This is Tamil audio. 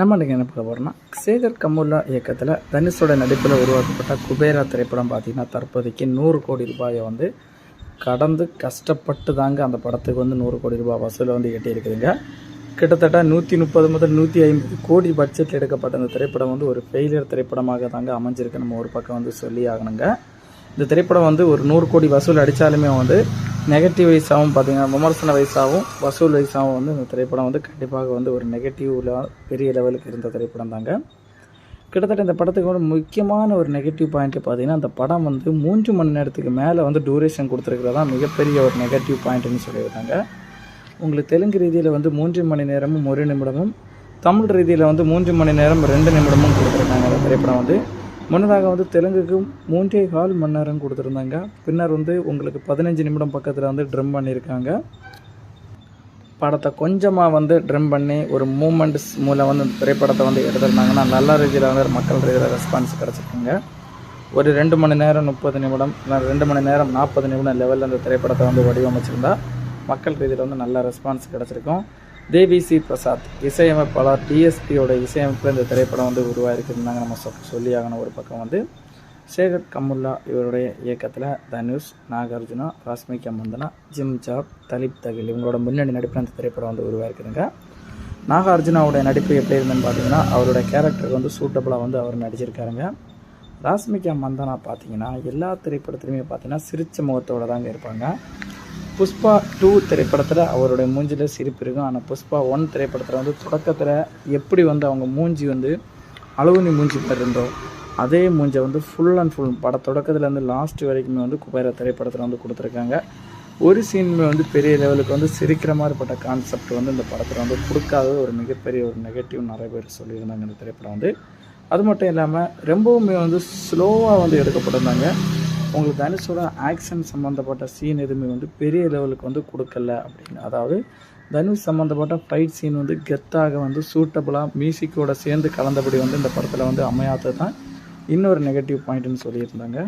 நம்ம இன்றைக்கி என்ன பார்க்க போகிறோம்னா சேகர் கமுல்லா இயக்கத்தில் தனுஷோட நடிப்பில் உருவாக்கப்பட்ட குபேரா திரைப்படம் பார்த்திங்கன்னா தற்போதைக்கு நூறு கோடி ரூபாயை வந்து கடந்து கஷ்டப்பட்டு தாங்க அந்த படத்துக்கு வந்து நூறு கோடி ரூபாய் வசூலை வந்து எட்டியிருக்குதுங்க. கிட்டத்தட்ட நூற்றி முப்பது முதல் நூற்றி ஐம்பது கோடி பட்ஜெட்டில் எடுக்கப்பட்ட அந்த திரைப்படம் வந்து ஒரு ஃபெயிலியர் திரைப்படமாக தாங்க அமைஞ்சிருக்கு. நம்ம ஒரு பக்கம் வந்து சொல்லி ஆகணுங்க. இந்த திரைப்படம் வந்து ஒரு நூறு கோடி வசூல் அடித்தாலுமே வந்து நெகட்டிவ் வைஸாகவும் பார்த்தீங்கன்னா விமர்சன வைஸாகவும் வசூல் வைஸாகவும் வந்து இந்த திரைப்படம் வந்து கண்டிப்பாக வந்து ஒரு நெகட்டிவ்ல பெரிய லெவலுக்கு இருந்த திரைப்படம் தாங்க. கிட்டத்தட்ட இந்த படத்துக்கு ஒரு முக்கியமான ஒரு நெகட்டிவ் பாயிண்ட்டு பார்த்தீங்கன்னா அந்த படம் வந்து மூன்று மணி நேரத்துக்கு மேலே வந்து டூரேஷன் கொடுத்துருக்கிறதா மிகப்பெரிய ஒரு நெகட்டிவ் பாயிண்ட்டுன்னு சொல்லியிருக்காங்க. உங்களுக்கு தெலுங்கு ரீதியில் வந்து மூன்று மணி நேரமும் ஒரு நிமிடமும் தமிழ் ரீதியில் வந்து மூன்று மணி நேரம் ரெண்டு நிமிடமும் கொடுத்துருக்காங்க அந்த திரைப்படம் வந்து. முன்னதாக வந்து தெலுங்குக்கு மூன்றே கால் மணி நேரம் கொடுத்துருந்தாங்க. பின்னர் வந்து உங்களுக்கு பதினஞ்சு நிமிடம் பக்கத்தில் வந்து ட்ரம் பண்ணியிருக்காங்க படத்தை கொஞ்சமாக வந்து ட்ரம் பண்ணி ஒரு மூமெண்ட்ஸ் மூலம் வந்து இந்த திரைப்படத்தை வந்து எடுத்துருந்தாங்கன்னா நல்ல ரீதியில் வந்து மக்கள் ரீதியில் ரெஸ்பான்ஸ் கிடச்சிருக்குங்க. ஒரு ரெண்டு மணி நேரம் முப்பது நிமிடம் ரெண்டு மணி நேரம் நாற்பது நிமிடம் லெவலில் அந்த திரைப்படத்தை வந்து வடிவமைச்சிருந்தா மக்கள் ரீதியில் வந்து நல்ல ரெஸ்பான்ஸ் கிடச்சிருக்கும். தேவி சி பிரசாத் இசையமைப்பாளர் டிஎஸ்பியோட இசையமைப்பில் இந்த திரைப்படம் வந்து உருவாயிருக்குதுனாங்க நம்ம சொ சொல்லி ஆகணும் ஒரு பக்கம் வந்து. சேகர் கமுல்லா இவருடைய இயக்கத்தில் தனுஷ் நாகார்ஜுனா ராஸ்மிகா மந்தனா ஜிம் ஜாப் தலிப் தகில் இவங்களோட முன்னணி நடிப்பில் அந்த திரைப்படம் வந்து உருவாயிருக்குதுங்க. நாகார்ஜுனாவுடைய நடிப்பு எப்படி இருந்துன்னு பார்த்தீங்கன்னா அவரோட கேரக்டருக்கு வந்து சூட்டபுளாக வந்து அவர் நடிச்சிருக்காருங்க. ராஸ்மிகா மந்தனா பார்த்தீங்கன்னா எல்லா திரைப்படத்துலையுமே பார்த்தீங்கன்னா சிரிச்ச முகத்தோடு தாங்க இருப்பாங்க. புஷ்பா டூ திரைப்படத்தில் அவருடைய மூஞ்சியில் சிரிப்பு இருக்கும். ஆனால் புஷ்பா ஒன் திரைப்படத்தில் வந்து தொடக்கத்தில் எப்படி வந்து அவங்க மூஞ்சி வந்து அழுகுனி மூஞ்சி மாதிரி அதே மூஞ்சை வந்து ஃபுல் அண்ட் ஃபுல் பட தொடக்கத்துலேருந்து லாஸ்ட் வரைக்குமே வந்து குபேர திரைப்படத்தில் வந்து கொடுத்துருக்காங்க. ஒரு சீனுமே வந்து பெரிய லெவலுக்கு வந்து சிரிக்கிற மாதிரிப்பட்ட கான்செப்ட் வந்து இந்த படத்தில் வந்து கொடுக்காத ஒரு மிகப்பெரிய ஒரு நெகட்டிவ் நிறைய பேர் சொல்லியிருந்தாங்க இந்த திரைப்படம் வந்து. அது மட்டும் இல்லாமல் ரொம்பவுமே வந்து ஸ்லோவாக வந்து எடுக்கப்பட்டிருந்தாங்க. உங்களுக்கு தனுஷோட ஆக்ஷன் சம்மந்தப்பட்ட சீன் எதுவுமே வந்து பெரிய லெவலுக்கு வந்து கொடுக்கல அப்படின்னு. அதாவது தனுஷ் சம்மந்தப்பட்ட ஃபைட் சீன் வந்து கெத்தாக வந்து சூட்டபுளாக மியூசிக்கோட சேர்ந்து கலந்தபடி வந்து இந்த படத்தில் வந்து அமையாதது தான் இன்னொரு நெகட்டிவ் பாயிண்ட்னு சொல்லியிருந்தாங்க.